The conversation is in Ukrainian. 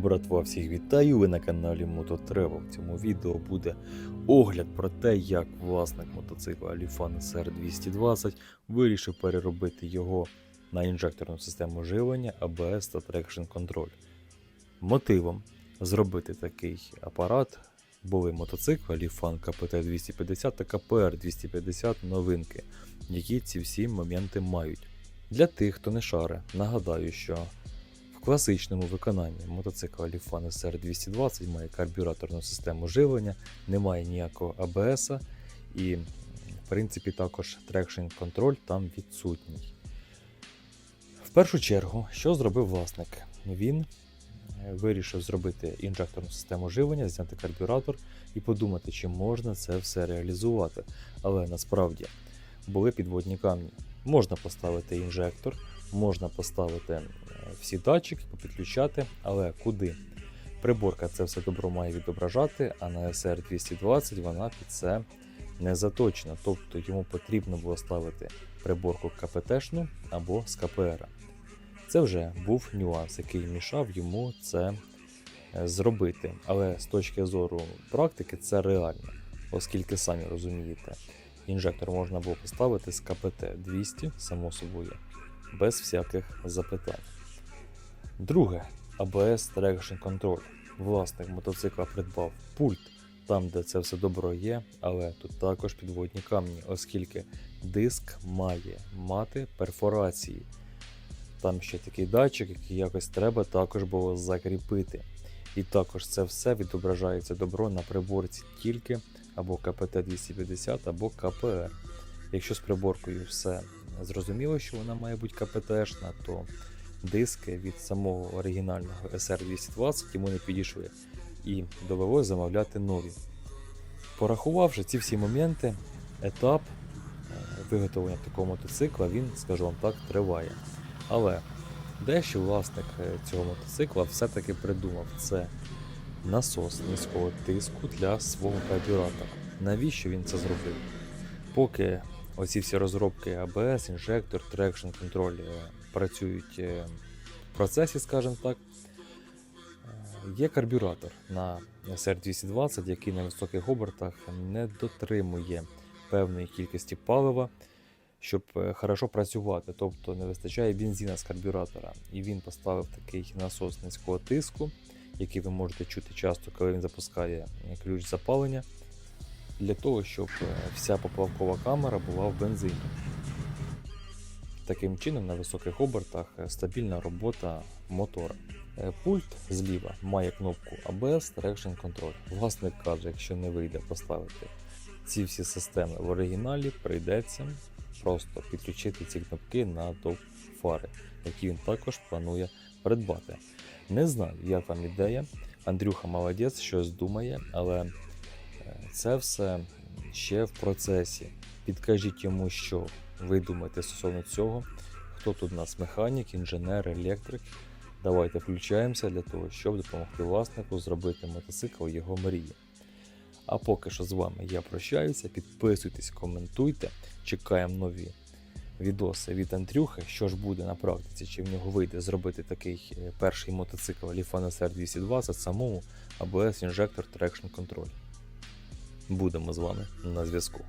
Братва, всіх вітаю! Ви на каналі Мототревел. В цьому відео буде огляд про те, як власник мотоцикла Alifan SR 220 вирішив переробити його на інжекторну систему живлення, ABS та Traction Control. Мотивом зробити такий апарат були мотоцикли Alifan KPT 250 та KPR 250 новинки, які ці всі моменти мають. Для тих, хто не шаре, нагадаю, що в класичному виконанні мотоцикл Alifan SR 220 має карбюраторну систему живлення, немає ніякого ABS і, в принципі, також Traction Control там відсутній. В першу чергу, що зробив власник? Він е, вирішив зробити інжекторну систему живлення, зняти карбюратор і подумати, чи можна це все реалізувати. Але насправді були підводні камні. Можна поставити інжектор, можна поставити е, всі датчики, попідключати, але куди? Приборка це все добро має відображати, а на SR 220 вона під це не заточена. Тобто йому потрібно було ставити приборку КПТшну або з КПР. Це вже був нюанс, який мішав йому це е, зробити. Але з точки зору практики це реально, оскільки самі розумієте, інжектор можна було поставити з КПТ 200, само собою, без всяких запитань. Друге, ABS Traction Control. Власник мотоцикла придбав пульт там, де це все добро є, але тут також підводні камні, оскільки диск має мати перфорації. Там ще такий датчик, який якось треба також було закріпити. І також це все відображається добро на приборці тільки або КПТ-250, або КПР. Якщо з приборкою все зрозуміло, що вона має бути КПТшна, то диски від самого оригінального SR220 йому не підійшли. І довелося замовляти нові. Порахувавши ці всі моменти, етап е, виготовлення такого мотоцикла, він, скажу вам так, триває. Але дещо власник е, цього мотоцикла все-таки придумав це насос низького тиску для свого карбюратора. Навіщо він це зробив? Поки оці всі розробки ABS, інжектор, Traction Control е, працюють е, в процесі, скажімо так, е, є карбюратор на SR220, який на високих обертах не дотримує певної кількості палива, щоб хорошо працювати, тобто не вистачає бензина з карбюратора. І він поставив такий насос низького тиску, який ви можете чути часто, коли він запускає ключ запалення, для того, щоб е, вся поплавкова камера була в бензині. Таким чином, на високих обертах е, стабільна робота мотора. Е, Пульт зліва має кнопку ABS Traction Control. Власник каже, якщо не вийде поставити ці всі системи в оригіналі, прийдеться просто підключити ці кнопки на топ фари, які він також планує придбати. Не знаю, як вам ідея. Андрюха молодець, щось думає, але це все ще в процесі. Підкажіть йому, що ви думаєте стосовно цього. Хто тут у нас механік, інженер, електрик. Давайте включаємося для того, щоб допомогти власнику зробити мотоцикл його мрії. А поки що з вами я прощаюся. Підписуйтесь, коментуйте, чекаємо нові відоси від Андрюхи, що ж буде на практиці, чи в нього вийде зробити такий е, перший мотоцикл SR 220 самому або інжектор Traction Control. Будемо з вами на зв'язку.